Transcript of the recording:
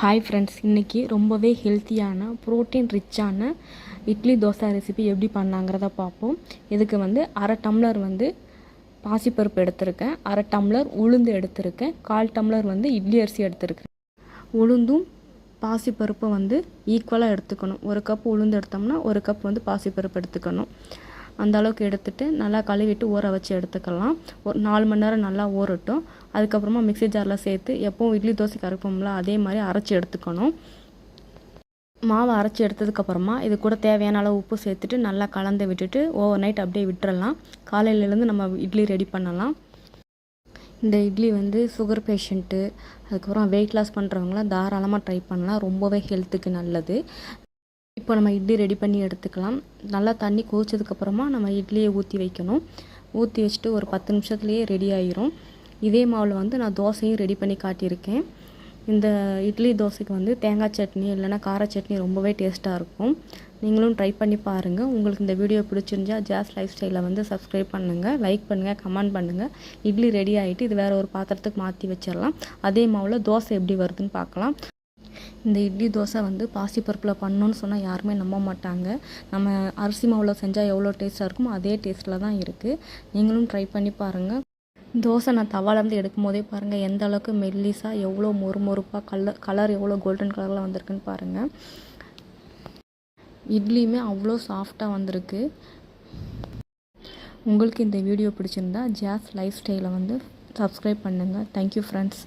Hi friends இன்றைக்கி ரொம்பவே ஹெல்த்தியான ப்ரோட்டீன் ரிச்சான இட்லி தோசை ரெசிபி எப்படி பண்ணாங்கிறத பார்ப்போம். இதுக்கு வந்து அரை டம்ளர் வந்து பாசிப்பருப்பு எடுத்திருக்கேன். அரை டம்ளர் உளுந்து எடுத்திருக்கேன். கால் டம்ளர் வந்து இட்லி அரிசி எடுத்திருக்கேன். உளுந்தும் பாசிப்பருப்பை வந்து ஈக்குவலாக எடுத்துக்கணும். ஒரு கப் உளுந்து எடுத்தோம்னா ஒரு கப் வந்து பாசிப்பருப்பு எடுத்துக்கணும். அந்த அளவுக்கு எடுத்துட்டு நல்லா கழுவிட்டு ஊற வச்சு எடுத்துக்கலாம். ஒரு நாலு மணி நேரம் நல்லா ஊறட்டும். அதுக்கப்புறமா மிக்ஸி ஜாரில் சேர்த்து எப்பவும் இட்லி தோசைக்கு அரைப்போம்ல அதே மாதிரி அரைச்சி எடுத்துக்கணும். மாவை அரைச்சி எடுத்ததுக்கப்புறமா இது கூட தேவையான அளவு உப்பு சேர்த்துட்டு நல்லா கலந்து விட்டுட்டு ஓவர் நைட் அப்படியே விட்டுறலாம். காலையிலேருந்து நம்ம இட்லி ரெடி பண்ணலாம். இந்த இட்லி வந்து சுகர் பேஷண்ட்டு அதுக்கப்புறம் வெயிட் லாஸ் பண்ணுறவங்களாம் தாராளமாக ட்ரை பண்ணலாம். ரொம்பவே ஹெல்த்துக்கு நல்லது. இப்போ நம்ம இட்லி ரெடி பண்ணி எடுத்துக்கலாம். நல்லா தண்ணி கொதிச்சதுக்கப்புறமா நம்ம இட்லியை ஊற்றி வைக்கணும். ஊற்றி வச்சுட்டு ஒரு பத்து நிமிஷத்துலேயே ரெடி ஆயிரும். இதே மாவில் வந்து நான் தோசையும் ரெடி பண்ணி காட்டியிருக்கேன். இந்த இட்லி தோசைக்கு வந்து தேங்காய் சட்னி இல்லைன்னா கார சட்னி ரொம்பவே டேஸ்ட்டாக இருக்கும். நீங்களும் ட்ரை பண்ணி பாருங்கள் உங்களுக்கு இந்த வீடியோ பிடிச்சிருந்தா ஜாஸ் லைஃப் ஸ்டைலை வந்து சப்ஸ்கிரைப் பண்ணுங்கள் லைக் பண்ணுங்கள் கமெண்ட் பண்ணுங்கள் இட்லி ரெடி ஆகிட்டு இது வேறு ஒரு பாத்திரத்துக்கு மாற்றி வச்சிடலாம். அதே மாவில் தோசை எப்படி வருதுன்னு பார்க்கலாம். இந்த இட்லி தோசை வந்து பாசிப்பருப்பில் பண்ணோன்னு சொன்னால் யாருமே நம்ப மாட்டாங்க. நம்ம அரிசி மாவில் செஞ்சால் எவ்வளோ டேஸ்ட்டாக இருக்குமோ அதே டேஸ்ட்டில் தான் இருக்குது நீங்களும் ட்ரை பண்ணி பாருங்கள் தோசை நான் தவாலேருந்து எடுக்கும் போதே பாருங்கள் எந்த அளவுக்கு மெல்லிஸாக எவ்வளோ மொறு மொறுப்பாக கலர் கலர் எவ்வளோ கோல்டன் கலரில் வந்திருக்குன்னு பாருங்கள் இட்லியுமே அவ்வளோ சாஃப்டாக வந்திருக்கு. உங்களுக்கு இந்த வீடியோ பிடிச்சிருந்தா ஜாஸ் லைஃப் ஸ்டைலை வந்து சப்ஸ்கிரைப் பண்ணுங்கள் தேங்க்யூ ஃப்ரெண்ட்ஸ்